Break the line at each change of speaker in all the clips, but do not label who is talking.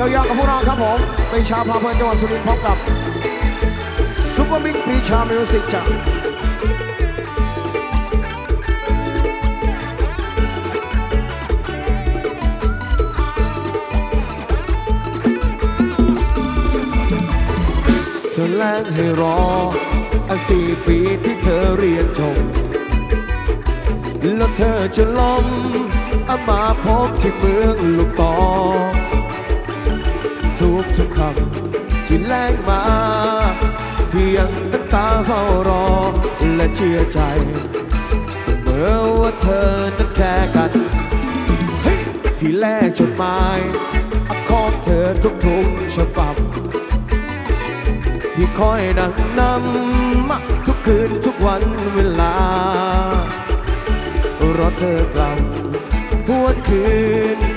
ยาวๆกับพวกเราครับผมเป็นชาวพาเพลินจังหวัดสุรินทร์พบกับซุปเปอร์บิ๊กปีชามิวสิกจากเธอแลกให้รออสี่ปีที่เธอเรียนจบแล้วเธอจะล้มอะมาพบที่เมืองลูกตอ ทุกทุกคำที่แลกมา เพียงตั้งตาเฝ้ารอและเชื่อใจ เสมอว่าเธอนั้นแค่กันที่แลกจดหมายอะของเธอทุกๆฉบับที่คอยนั่งนำมาทุกคืนทุกวันเวลา รอเธอกลับหวนคืน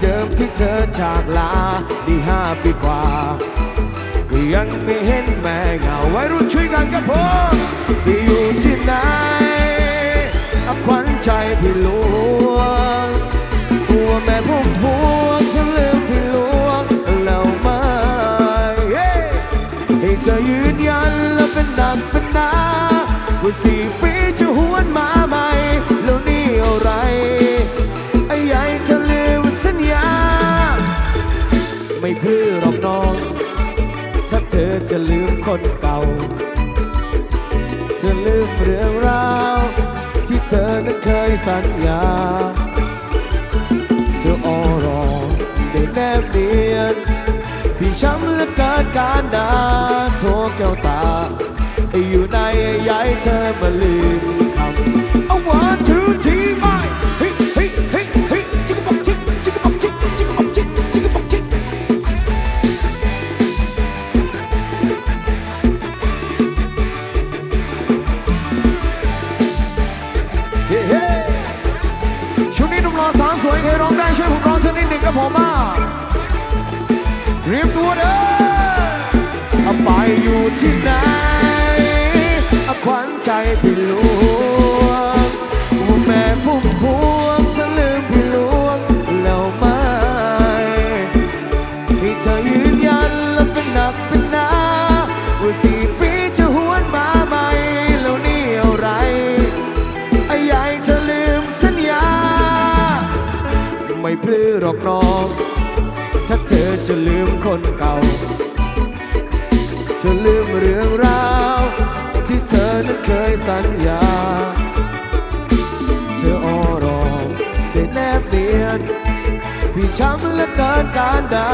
เดิมที่เธอจากลาด้ห้าปีกว่า ก็ยังไม่เห็นแม่เงาไว้รุ่นช่วยกันกับผมที่อยู่ที่ไหนเอาขวัญใจพี่หลวงหัวแม่พุ่มพวงฉันลืมพี่หลวงแล้วไหมเฮ้ให้เธอยืนยันและเป็นหนักเป็นหนาว่าสี่ปี คนเก่าเธอลืมเรื่องราว ที่เธอนั้นเคยสัญญา เธอออรอได้แนบเนียน พี่ช้ำและเกิดการดาโทรแก้วตา อยู่ในใยเธอมาลืม รียมตัวเด้ออาไปอยู่ที่ไหนเอาขวัญใจพี่หลวงว่าแม่พุ่มพวงจะลืมพี่หลวงแล้วไหมให้เธอยืนยันและเป็นหนักเป็นหนาว่าสี่ปีจะหวนมาใหม่แล้วนี่อะไรไอ้ใหญ่เธอลืมสัญญา ไม่พลือหรอกน้อง ถ้าเธอจะลืมคนเก่า เธอลืมเรื่องราว ที่เธอนั้นเคยสัญญา เธอออรอได้แนบเนียนพี่ช้ำเหลือเกินการดา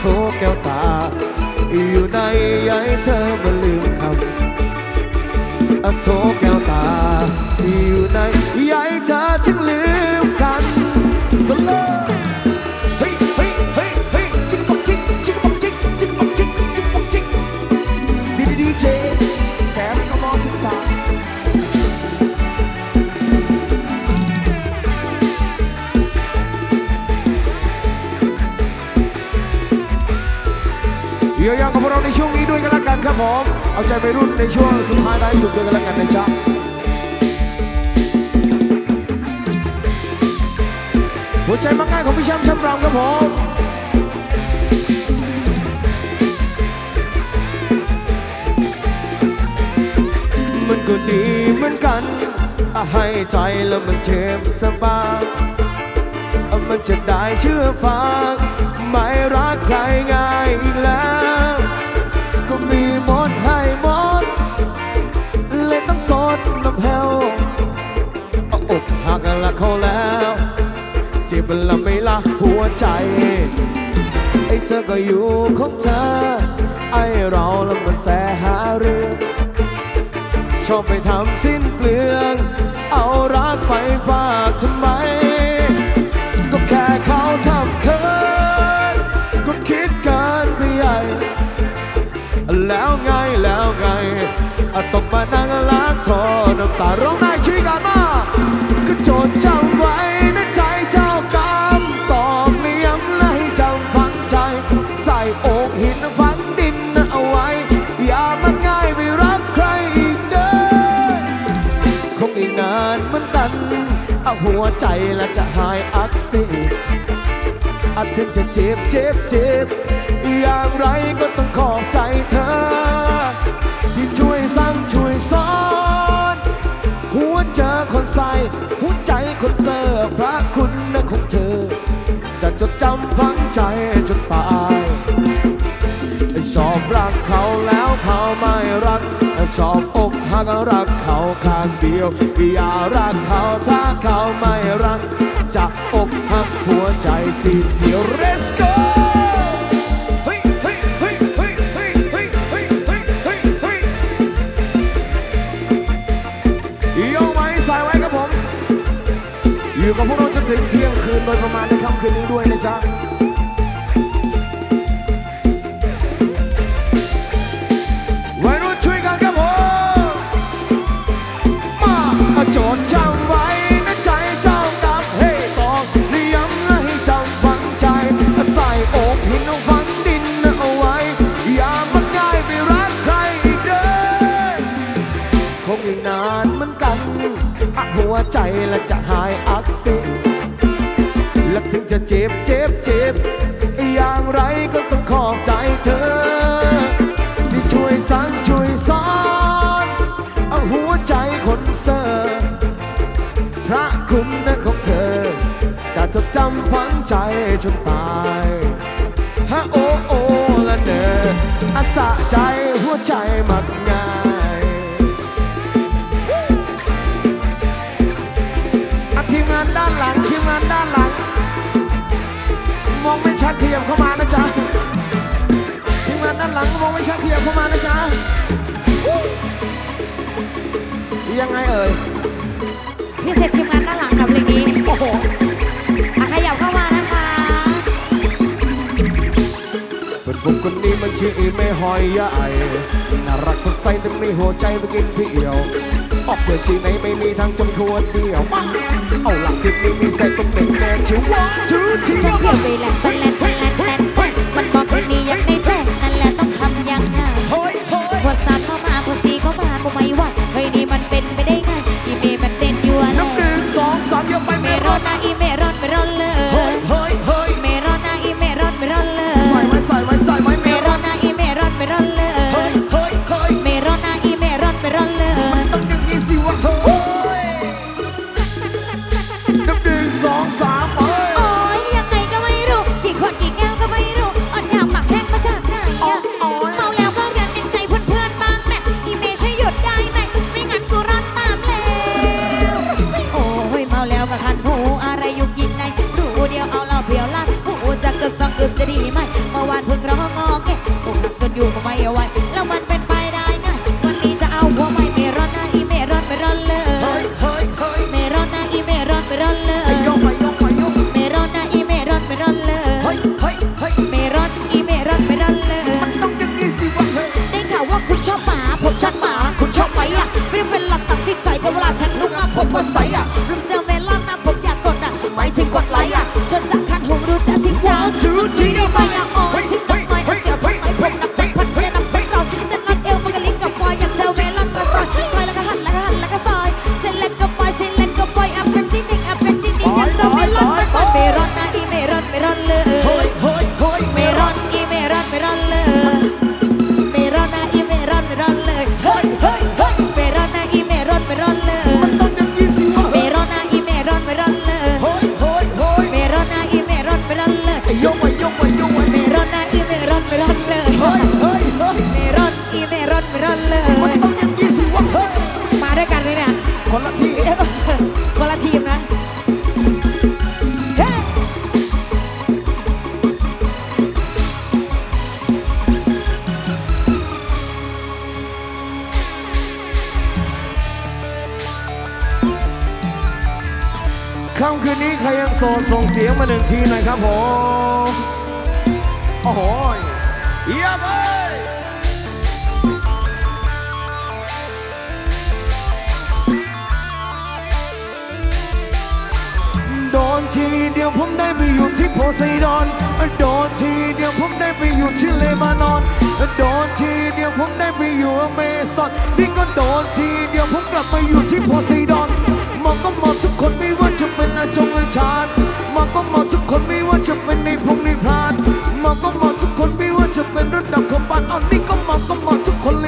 โทแก้วตา อยู่ในใยเธอมาลืมคำอโทแก้วตา อยู่ในใยเธอถึงลืมกันสลว์เดี๋ยวยาวกับพวกเราในช่วงนี้ด้วยกันละกันครับผม เอาใจไปรุ่นในช่วงสุดท้ายท้สุดด้วยกันละกันนะจ๊ะหัวใจมักง่ายของพี่แชมป์แชมป์รำครับผมมันก็ดีเหมือนกัน ให้ใจแล้วมันเจ็บสบายมันจะได้เชื่อฟัง ไม่รักใครง่ายอีกแล้ว เจ็ละไม่ละหัวใจ ไอ้เธอก็อยู่ของเธอ ไอ้เราแล้วมันแสหาเรื่องชอบไปทำสิ้นเปลือง เอารักไปฝากทำไม ก็แค่เขาทำเคินก็คิดเกินไปใหญ่ แล้วไง เอาหัวใจและจะหายอักเสบอาจเพีงจะเจ็บเจ็บเจ็บอย่างไรก็ต้องขอบใจเธอ ที่ช่วยสร้างช่วยสอน หัวเจอคนใส่หัวใจคนเสิร์พระคุณนะของเธอ จะจดจำฝังใจจนตายชอบรักเขาแล้วเขาไม่รักชอบ หากรักเขาข้างเดียวอย่ารักเขาถ้าเขาไม่รัก จะอกหักหัวใจสีเสียว Let's go อยู่กับพวกเราจนถึงเที่ยงคืนโดยประมาณในค่ำคืนนี้ด้วยนะจ๊ะ หัวใจและจะหายอักเสบและถึงจะเจ็บเจ็บเจ็บอย่างไรก็ต้องขอบใจเธอที่ช่วยสั่งช่วยสอนเอาหัวใจคนเสอพระคุณนะของเธอ จะจดจำฝังใจจนตายฮะโอโอละเนออาสะใจหัวใจมักงาย มองไม่ชัดเทียมเข้ามานะจ๊ะทีมงานด้านหลังมองไม่ชัดเทียมเข้ามานะจ๊ะยังไงเอ่ย
พิเสร็จทีมงานด้านหลังครับเพลงนี้
โอ้โห
เป็
นชีไม่หอยใหญ่น่ารักสดใสแต่ไม่นหัวใจไปกินเที่ยวออกเพื่อชีไหนไม่มีทางจำควรเดียวเอาหลักที่ม่มีใส่ต้องเป็นแน่ชิวว่าชื่
อที่
เที่ย
วไปแหลกตะแหล
ก ส
ดส่งเสียงมาหนึ่ง
ทีหน่อยครับผมโอ้โหเยี่ยมเลยโดนทีเดียวผมได้ไปอยู่ที่โพไซดอนโดนทีเดียวผมได้ไปอยู่ที่เลบานอนโดนทีเดียวผมได้ไปอยู่อเมซอนดิ้งก็โดนทีเดียวผมกลับไปอยู่ที่โพไซดอน มาก็มาทุกคนไม่ว่าจะเป็นอาจงหรือชาติมาก็มาทุกคนไม่ว่าจะเป็นในพงในพรานมาก็มาทุกคนไม่ว่าจะเป็นระดับขบันอันนี้ก็มาก็มาทุกคนเลย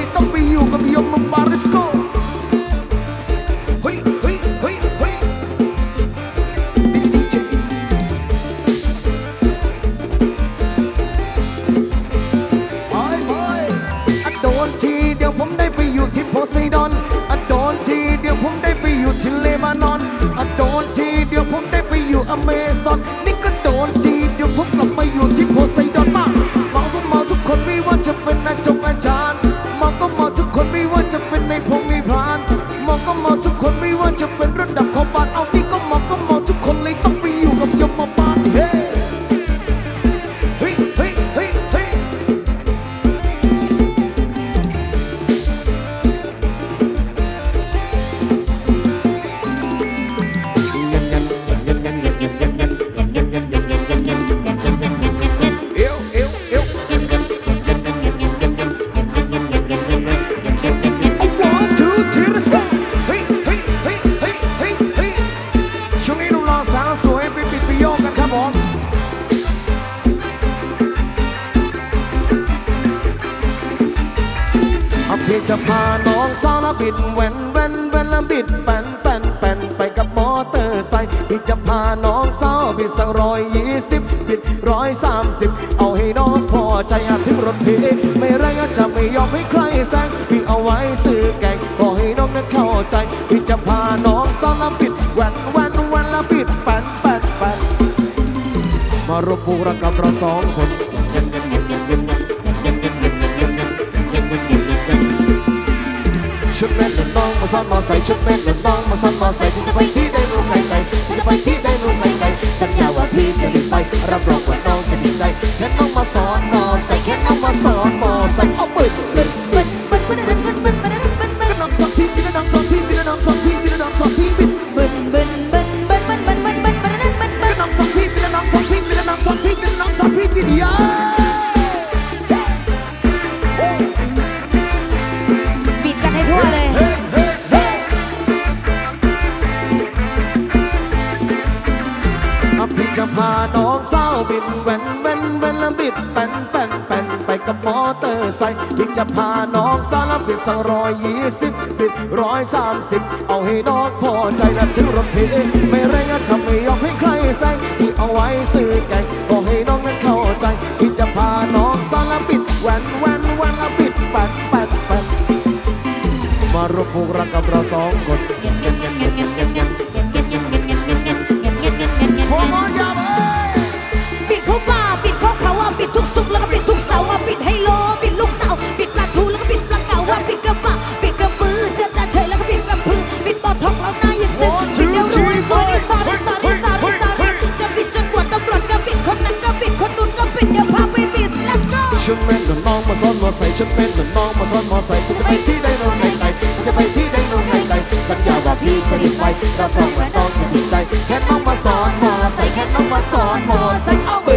พอใจอาทิรถพีไม่แรงก็จะไม่ยอมให้ใครแซงพี่เอาไว้ซื้อแกงขอให้น้องนั้นเข้าใจพี่จะพาน้องซ้อนลำปิดแหวนแหวนแหวนลำปิดแปนแปนแปนมารวมพวกรากับเราสองคนชุดแม่นน้องมาซ้อนมาใส่ชุดแม่นน้องมาซ้อนมาใส่ที่จะไปที่ได้รู้ใครใคร สักร้อยยี่สิบติดร้อยสามสิบเอาให้น้องพอใจนะถึงรถเพลไม่แรงนะจะไม่ยอมให้ใครแซงที่เอาไว้ซื้อแกงก็ให้น้องนั้นเข้าใจที่จะพาน้องสารปิดแหวนแหวนแหวนละปิดแปดแปดแปดมารวมผูกรักกับเราสองคน
ปิดเขาบ้าปิดเขาเขาว่าปิดทุกสุขแล้วก็ มาซ้อนมอไซค์ฉันเป็นเห
มือนน้องมาซ้อนมอไซค์ฉัจะไปที่ใดนอนในใจฉันจะไปที่ใดนอนในใจสัญญาว่าพี่จะรีบไปเราต้องว่าน้องจะดีใจแค่น้องมาซ้อน
มอไซค์แค่น้องมาซ้อนมอไซค์เอาไป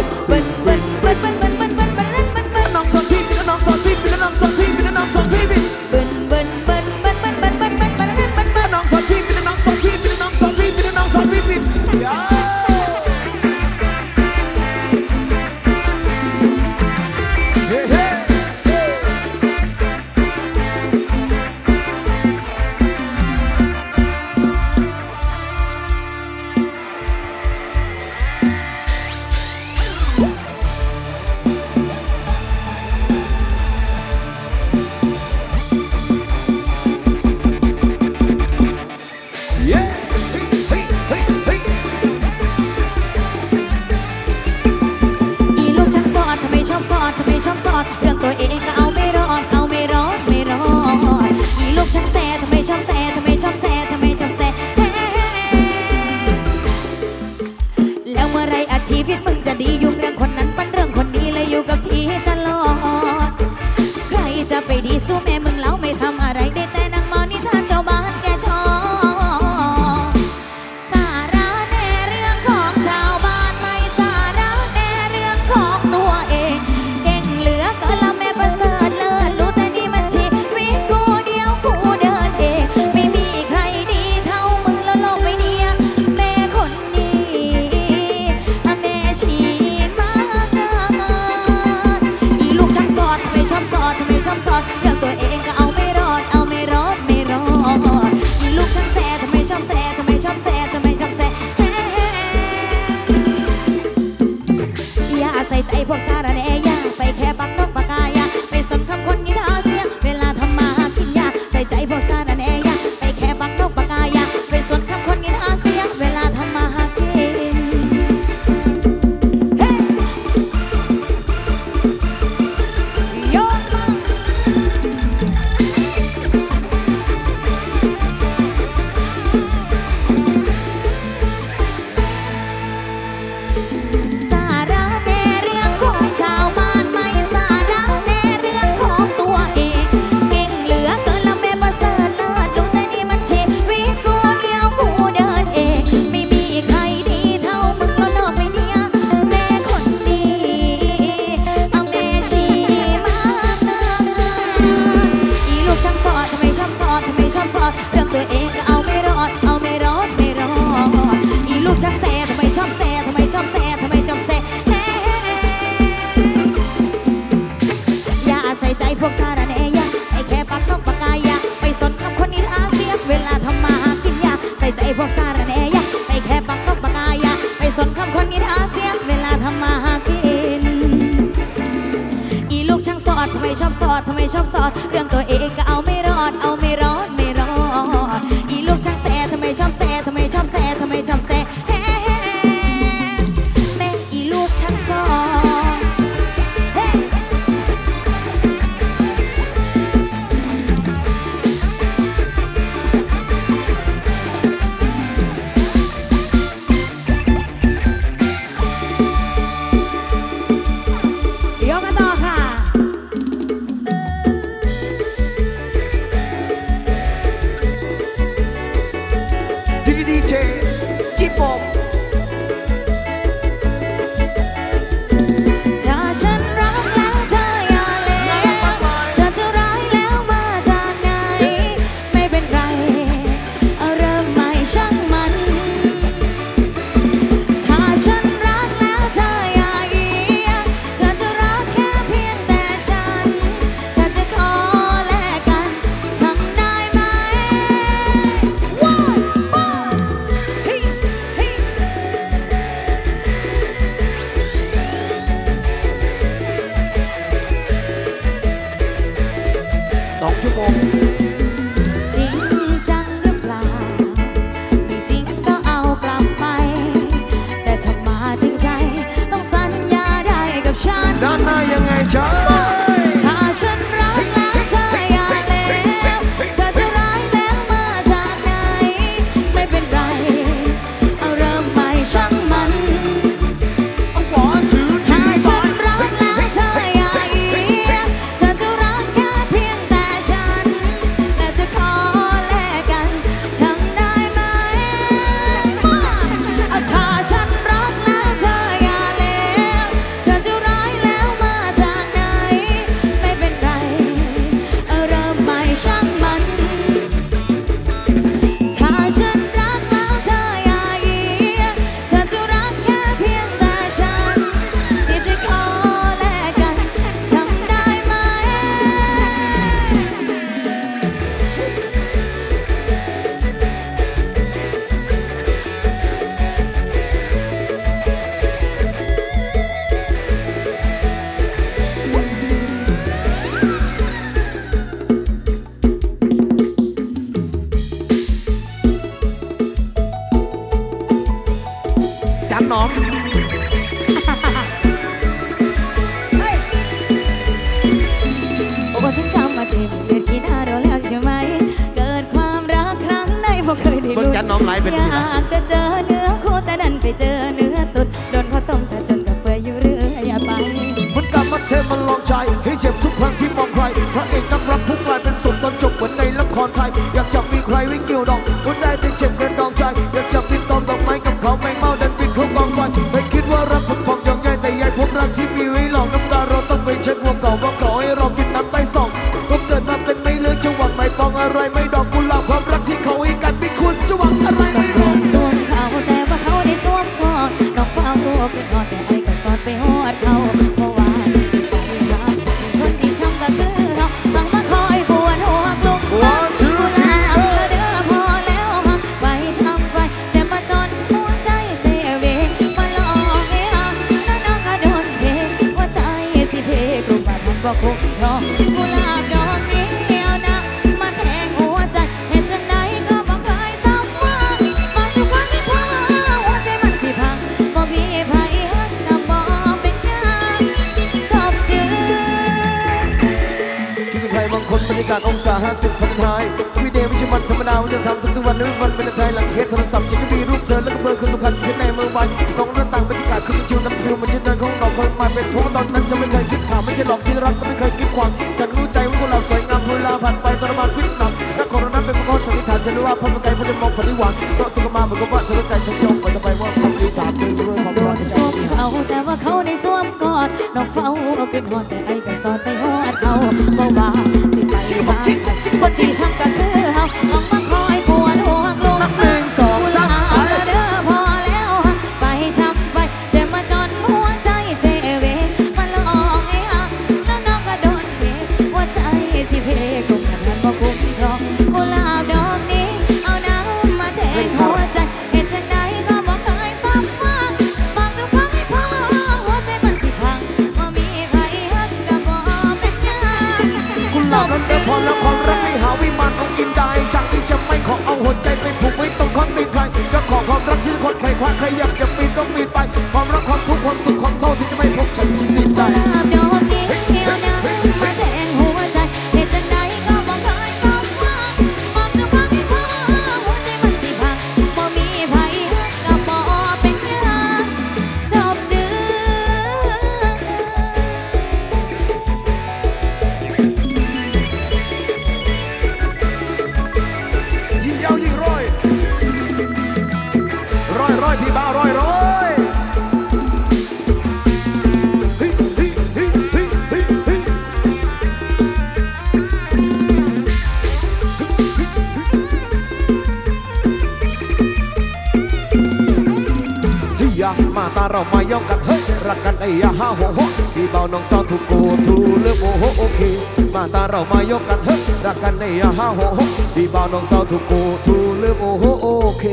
สอดทำไมชอบสอด เรื่องตัวเองก็เอาไม่ ลุ้น
จั
นน้องไลเป็นทีนะยากจะเจอเนื้อคู่แต่ดันไปเจอเนื้อตุดโดนเขาต้มซะจนกับเปื่อยอยู่เรื่อยไป
มันกลับมาเทมันลองใจให้เจ็บทุกครั้งที่มองใครพระเอกนักรักทุกลา
ย บัดมันบ่คงรอกุหลาบดอกนี้เอานะมาแทงหัวใจเห็นจังไหนก็บ่เคยสมหวังมาทุกครั้งที่พอหัวใจมันสิพังบ่มีไผหักก็บ่เป็นหยังจบจืด
คิดเป็นใครบางคนบรรยากาศองศาห้าสิบพันท้าย วันธรรมดาวันจะทำทุกวันนึกวันเป็นไทยหลังเคสโทรศัพท์ฉันก็มีรูปเธอแล้วก็เบอร์คนสำคัญขึ้นในมือวันน้องหน้าต่างบรรยากาศคือจิวน้ำพิวมันจะเดินของเราคนมาเป็นเพราะว่าตอนนั้นจะไม่เคยคิดข่าวไม่ใช่หลอกที่รักก็ไม่เคยคิดความฉันรู้ใจว่าพวกเราสวยงามเวลาผ่านไปตอนมาคิดหนักและของเรนั้นเป็นข้อสันนิษฐานฉันรู้ว่าพอมาไกลพอจะมองคนที่หวังเพราะตัวมาเหมือนกับว่าฉันใจฉันจงไปจะไปว่าความดีสามเดือนด้วยความ
โด
รั
น
ก
สวมเขาแต่ว่าเขาได้สวมกอดน้องเฝ้าเอาขึ้นหอดแต่ไอ้ก็สอดไปหอดเขาเพราะว่าสิไปหาคนที่ช้ำก็คือเขาต้
อ
งมาค อ เรา
มายกกันเฮ้ยรักกันไอ้ยาฮ่าโหโหพี่เบาน้องสาวทุกกูทูเลือกโอโหโอเคมาตาเรามายกกันเฮ้ยรักกันไอ้ยาฮ่าโหโหพี่เบาน้องสาวทุกกูทูเลือกโอโหโอเค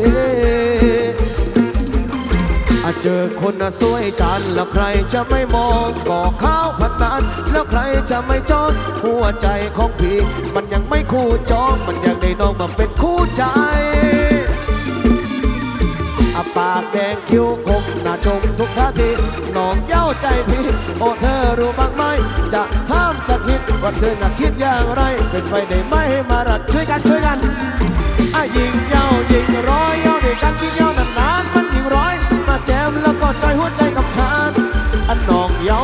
อาจเจอคนน่ะสวยจันแล้วใครจะไม่มองก่อข้าวพันนันแล้วใครจะไม่จองหัวใจของพี่ มันยังไม่คู่จองมันยังได้น้องมาเป็นคู่ใจอาปากแดงคิ้วค ชมทุกท่าทีน้องเย้าใจพี่โอ้เธอรู้บ้างไหม จะถามสักนิดว่าเธอน่ะคิดอย่างไร เป็นไปได้ไหมมารักช่วยกันช่วยกันอะยิงเย้ายิงร้อยเย้าด้วยกันยิงยานานๆมันยิงร้อย มาแจมแล้วก็ใจหัวใจกับฉันอันน้องเย้า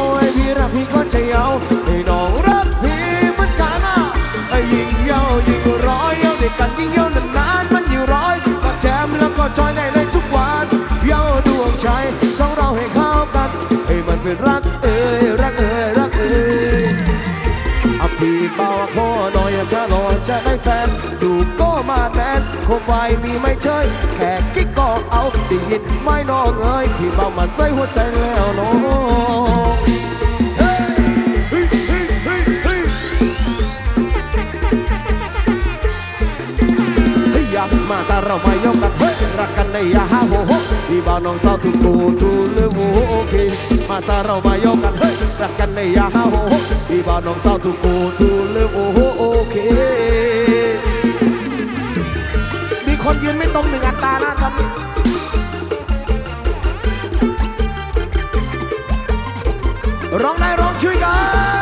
นดูก็มาแมนคงไวมีไม่เชยแค่กิ๊กก็เอาด้ยินไม่นองเอ้ยพี่เบามาใส่หัวใจแล้วน้องเฮ้ยเฮ้ยเฮ้ยเฮ้ยเฮ้ยเฮ้ยอยากมาแต่เราไม่ยกกันเฮ้ยรักกันในยาฮาโฮโฮพี่เบาวน้องสาวทุกกูดูเรื่องโอเคมาแต่เราไม่ยกกันเฮ้ยรักกันในยาฮาโฮโฮพี่เบาวน้องสาวทุกกูดูเรื่องโอเค คนยืนไม่ตรงหนึ่งอัตรานะครับร้องได้ร้องช่วยกัน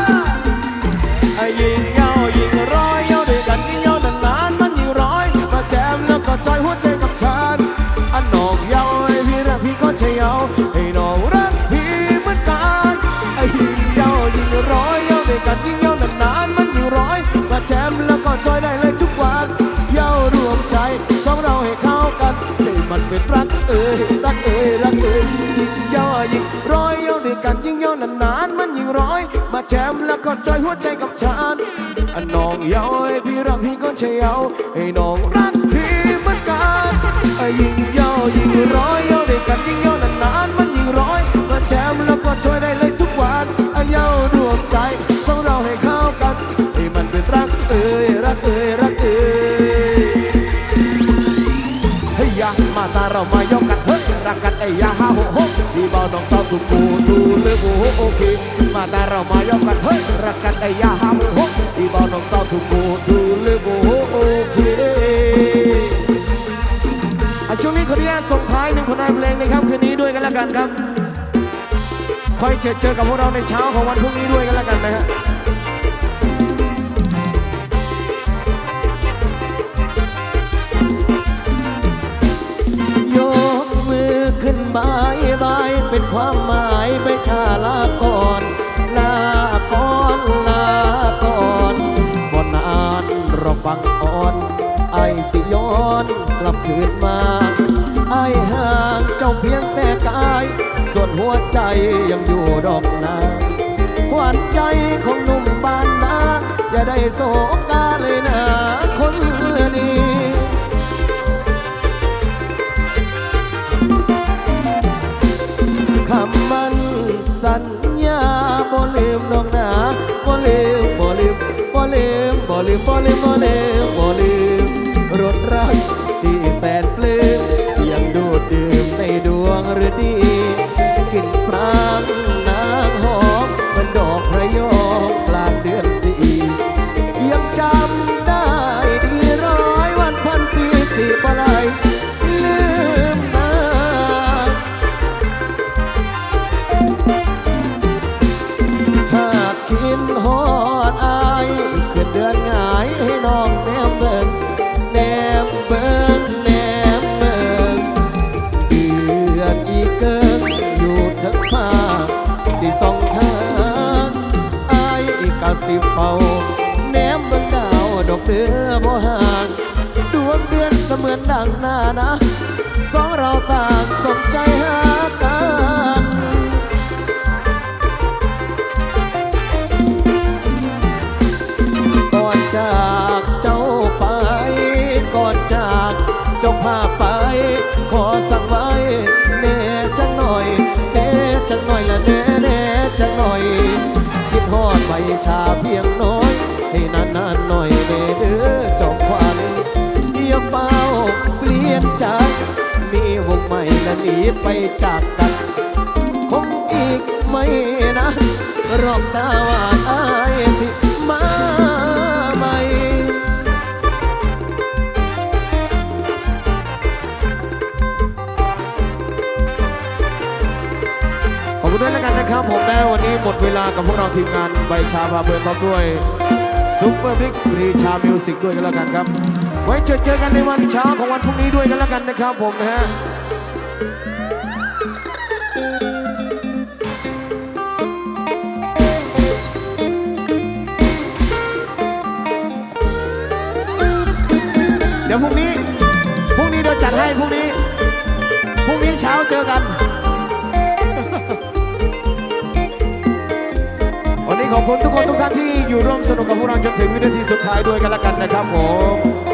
แจมแล้วก็จอยหัวใจกับฉันอันน้องเยาวไอ้พี่รักพี่ก็ใช่ยาวไอ้น้องรักพี่เหมือนกันไอ้ยิงเยายิงร้อยเยาวด้วยกันยิงเยาวนานๆมันยิงร้อยมาแจมแล้วก็จอยได้เลยทุกวันไอ้ยารวมใจสองเราให้เข้ากันให้มันเป็นรักเอ้ยรักเอ้ยรักเอ้ยเฮ้ยยามาตาเรามายกกันเฮ้ยรักกันไอ้ยาฮาโฮโฮพี่เบาน้องสาวทุกกูดูเลยโอ้โหโอเค มาตาเรามายกกันเฮ้ยรักกันไอ้ยาฮาโฮโฮพี่บาน้องสาวทุกกูดูเลยโอ้โอเคช่วงนี้ขออนุญาตส่งท้ายหนึ่งผลงานเพลงในค่ำคืนนี้ด้วยกันแล้วกันครับคอยเจอเจอกับพวกเราในเช้าของวันพรุ่งนี้ด้วยกันแล้วกันนะฮะยกมือขึ้นบายบายเป็นความหมายไม่ชาลาก่อน ไอสิย้อนกลับคืนมาไอห่างเจ้าเพียงแต่กาย ส่วนหัวใจยังอยู่ดอกนาขวัญใจของหนุ่มบ้านนา อย่าได้โศกาเลยนะคนนี้คำมันสัญญาบ่ลืมน้องนาบ่ลืมบ่ลืมบ่ลืมบ่ลืมบ่ลืมบ่ลืมบ่ลืม รถรั มือนดังหน้านะ สองเราต่างสนใจหากันก่อนจากเจ้าไป ก่อนจากเจ้าพาไป ขอสั่งไว้แน่จังหน่อยแน่จังหน่อยละแน่แน่จังหน่อยคิดฮอดใบชาเพียงน้อย ให้นานนๆหน่อยเด้อ ยนใจมีวงใหม่และหนีไปจากกัน คงอีกไม่นานรอบตาว่าอายสิมาใหม่ขอบคุณด้วยแล้วกันนะครับ ผมนะวันนี้หมดเวลากับพวกเราทีมงานใบชาพาเบิร์นพร้อมด้วยซุปเปอร์บิ๊กรีชามิวสิกด้วยกันแล้วกันครับ ไว้เจอเจอกันในวันเช้าของวันพรุ่งนี้ด้วยกันแล้วกันนะครับผมนะฮะเดี๋ยวพรุ่งนี้พรุ่งนี้เราจัดให้พรุ่งนี้พรุ่งนี้เช้าเจอกัน วันนี้ขอบคุณทุกคนทุกท่านที่อยู่ร่วมสนุกกับพวกเราจนถึงวินาทีสุดท้ายด้วยกันละกันนะครับผม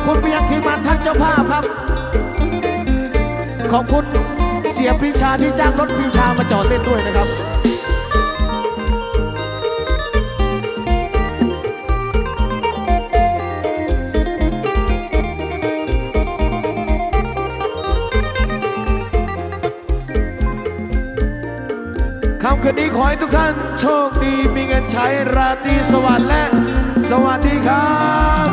บคุณไปยังทีมงานท่านเจ้าภาพครับ ขอบคุณเสียปรีชาที่จ้างรถปรีชามาจอดเล่นด้วยนะครับค่ำคืนนี้ขอให้ทุกท่านโชคดีมีเงินใช้ราตรีสวัสดิ์และ สวัสดีครับ